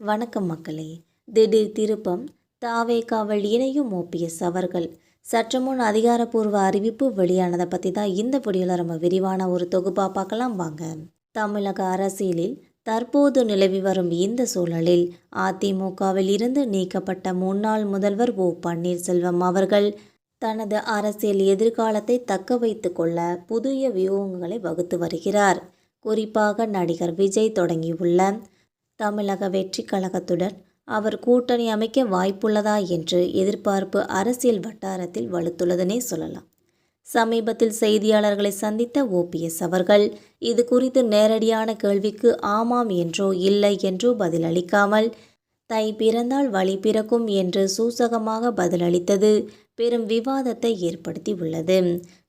வணக்கம் மக்களே. திடீர் திருப்பம் தாவே காவல் இணையும் ஓபிஎஸ் அவர்கள். சற்று முன் அதிகாரப்பூர்வ அறிவிப்பு வெளியானதை பற்றி தான் இந்த பொடியில் நம்ம விரிவான ஒரு தொகுப்பாக பார்க்கலாம் வாங்க. தமிழக அரசியலில் தற்போது நிலவி வரும் இந்த சூழலில் அதிமுகவில் இருந்து நீக்கப்பட்ட முன்னாள் முதல்வர் ஓ பன்னீர்செல்வம் அவர்கள் தனது அரசியல் எதிர்காலத்தை தக்க வைத்து கொள்ள புதிய வியூகங்களை வகுத்து வருகிறார். குறிப்பாக நடிகர் விஜய் தொடங்கியுள்ள தமிழக வெற்றி கழகத்துடன் அவர் கூட்டணி அமைக்க வாய்ப்புள்ளதா என்று எதிர்பார்ப்பு அரசியல் வட்டாரத்தில் வலுத்துள்ளதனே சொல்லலாம். சமீபத்தில் செய்தியாளர்களை சந்தித்த ஓபிஎஸ் அவர்கள் இது குறித்து நேரடியான கேள்விக்கு ஆமாம் என்றோ இல்லை என்றோ பதிலளிக்காமல் தை பிறந்தால் வழி பிறக்கும் என்று சூசகமாக பதிலளித்தது. பெரும் விவாதத்தை ஏற்படுத்தி உள்ளது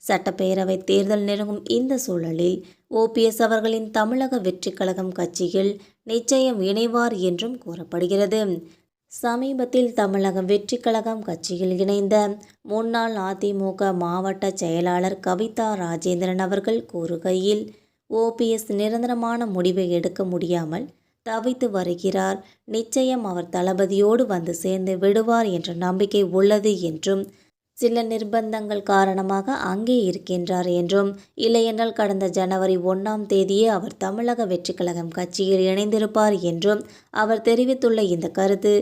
சட்டப்பேரவை தேர்தல் நெருங்கும் இந்த சூழலில் ஓபிஎஸ் அவர்களின் தமிழக வெற்றி கழகம் கட்சியில் நிச்சயம் இணைவார் என்றும் கூறப்படுகிறது. சமீபத்தில் தமிழக வெற்றி கழகம் கட்சியில் இணைந்த முன்னாள் அதிமுக மாவட்ட செயலாளர் கவிதா ராஜேந்திரன் அவர்கள் கூறுகையில் ஓபிஎஸ் நிரந்தரமான முடிவை எடுக்க முடியாமல் தவித்து வருகிறார். நிச்சயம் அவர் தளபதியோடு வந்து சேர்ந்து விடுவார் என்ற நம்பிக்கை உள்ளது என்றும் சில நிர்பந்தங்கள் காரணமாக அங்கே இருக்கின்றார் என்றும் இல்லையென்றால் கடந்த ஜனவரி ஒன்றாம் தேதியே அவர் தமிழக வெற்றிக்கழகம் கட்சியில் இணைந்திருப்பார் என்றும் அவர் தெரிவித்துள்ள இந்த கருத்து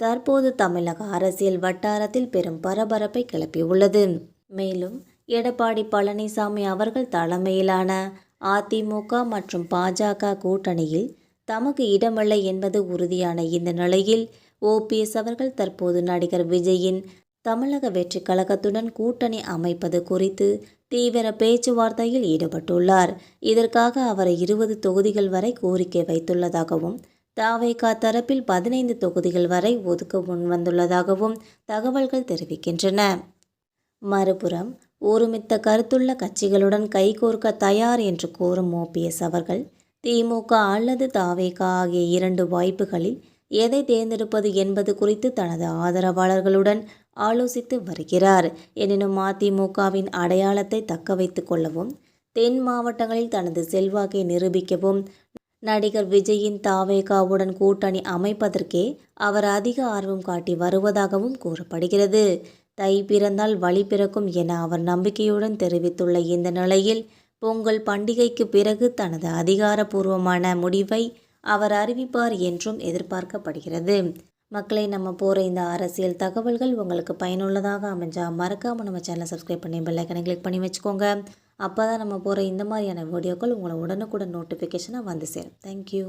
தற்போது தமிழக அரசியல் வட்டாரத்தில் பெரும் பரபரப்பை கிளப்பியுள்ளது. மேலும் எடப்பாடி பழனிசாமி அவர்கள் தலைமையிலான அதிமுக மற்றும் பாஜக கூட்டணியில் தமக்கு இடமில்லை என்பது உறுதியான இந்த நிலையில் ஓபிஎஸ் அவர்கள் தற்போது நடிகர் விஜயின் தமிழக வெற்றி கழகத்துடன் கூட்டணி அமைப்பது குறித்து தீவிர பேச்சுவார்த்தையில் ஈடுபட்டுள்ளார். இதற்காக அவரை இருபது தொகுதிகள் வரை கோரிக்கை வைத்துள்ளதாகவும் தாவேகா தரப்பில் பதினைந்து தொகுதிகள் வரை ஒதுக்க முன்வந்துள்ளதாகவும் தகவல்கள் தெரிவிக்கின்றன. மறுபுறம் ஒருமித்த கருத்துள்ள கட்சிகளுடன் கைகோர்க்க தயார் என்று கூறும் ஓபிஎஸ் அவர்கள் திமுக அல்லது தாவேகா ஆகிய இரண்டு வாய்ப்புகளில் எதை தேர்ந்தெடுப்பது என்பது குறித்து தனது ஆதரவாளர்களுடன் ஆலோசித்து வருகிறார். எனினும் அதிமுகவின் அடையாளத்தை தக்க வைத்துக் கொள்ளவும் தென் மாவட்டங்களில் தனது செல்வாக்கை நிரூபிக்கவும் நடிகர் விஜயின் தாவேகாவுடன் கூட்டணி அமைப்பதற்கே அவர் அதிக ஆர்வம் காட்டி வருவதாகவும் கூறப்படுகிறது. தை பிறந்தால் வழி பிறக்கும் என அவர் நம்பிக்கையுடன் தெரிவித்துள்ள இந்த நிலையில் பொங்கல் பண்டிகைக்கு பிறகு தனது அதிகாரப்பூர்வமான முடிவை அவர் அறிவிப்பார் என்றும் எதிர்பார்க்கப்படுகிறது. மக்களை நம்ம போகிற இந்த அரசியல் தகவல்கள் உங்களுக்கு பயனுள்ளதாக அமைஞ்சால் மறக்காமல் நம்ம சேனலை சப்ஸ்கிரைப் பண்ணி பெல்லைக்கனை கிளிக் பண்ணி வச்சுக்கோங்க. அப்போ தான் நம்ம போகிற இந்த மாதிரியான வீடியோக்கள் உங்களை உடனுக்குடன் நோட்டிஃபிகேஷனாக வந்து சேரும். தேங்க்யூ